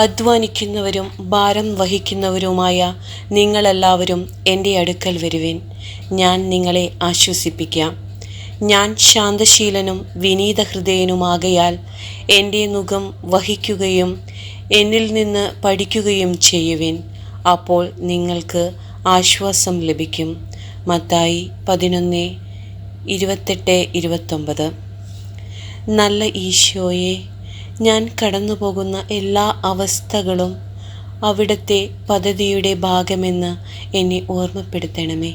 അധ്വാനിക്കുന്നവരും ഭാരം വഹിക്കുന്നവരുമായ നിങ്ങളെല്ലാവരും എന്റെ അടുക്കൽ വരുവിൻ. ഞാൻ നിങ്ങളെ ആശ്വസിപ്പിക്കാം. ഞാൻ ശാന്തശീലനും വിനീത ഹൃദയനുമാകയാൽ എന്റെ മുഖം വഹിക്കുകയും എന്നിൽ നിന്ന് പഠിക്കുകയും ചെയ്യുവിൻ. അപ്പോൾ നിങ്ങൾക്ക് ആശ്വാസം ലഭിക്കും. മത്തായി പതിനൊന്ന് ഇരുപത്തെട്ട് ഇരുപത്തൊമ്പത്. നല്ല ഈശോയെ ഞാൻ കടന്നു പോകുന്ന എല്ലാ അവസ്ഥകളും അവിടുത്തെ പദ്ധതിയുടെ ഭാഗമെന്ന് എന്നെ ഓർമ്മപ്പെടുത്തണമേ.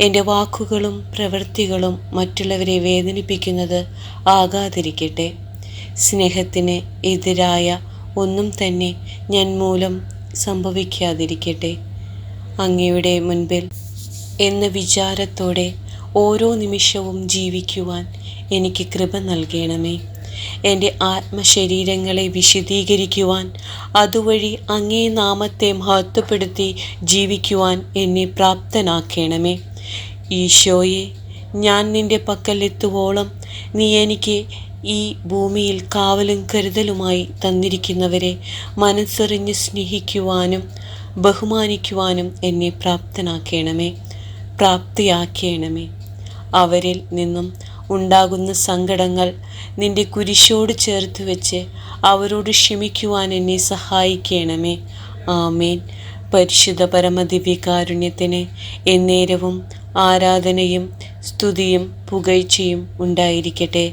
എന്റെ വാക്കുകളും പ്രവൃത്തികളും മറ്റുള്ളവരെ വേദനിപ്പിക്കുന്നത് ആകാതിരിക്കട്ടെ. സ്നേഹത്തിന് എതിരായ ഒന്നും തന്നെ ഞാൻ മൂലം സംഭവിക്കാതിരിക്കട്ടെ. അങ്ങയുടെ മുൻപിൽ എന്ന വിചാരത്തോടെ ഓരോ നിമിഷവും ജീവിക്കുവാൻ എനിക്ക് കൃപ നൽകണമേ. എന്റെ ആത്മശരീരങ്ങളെ വിശദീകരിക്കുവാൻ അതുവഴി അങ്ങേ നാമത്തെ മഹത്വപ്പെടുത്തി ജീവിക്കുവാൻ എന്നെ പ്രാപ്തനാക്കണമേ. ഈശോയെ ഞാൻ നിന്റെ പക്കലെത്തുവോളം നീ എനിക്ക് ഈ ഭൂമിയിൽ കാവലും കരുതലുമായി തന്നിരിക്കുന്നവരെ മനസ്സറിഞ്ഞ് സ്നേഹിക്കുവാനും ബഹുമാനിക്കുവാനും എന്നെ പ്രാപ്തനാക്കണമേ പ്രാപ്തിയാക്കണമേ. അവരിൽ നിന്നും ഉണ്ടാകുന്ന സങ്കടങ്ങൾ നിന്റെ കുരിശോട് ചേർത്ത് വെച്ച് അവരോട് ക്ഷമിക്കുവാൻ എന്നെ സഹായിക്കണമേ. ആമേൻ. പരിശുദ്ധ പരമദിവ്യകാരുണ്യത്തിന് എന്നേരവും ആരാധനയും സ്തുതിയും പുകഴ്ചയും ഉണ്ടായിരിക്കട്ടെ.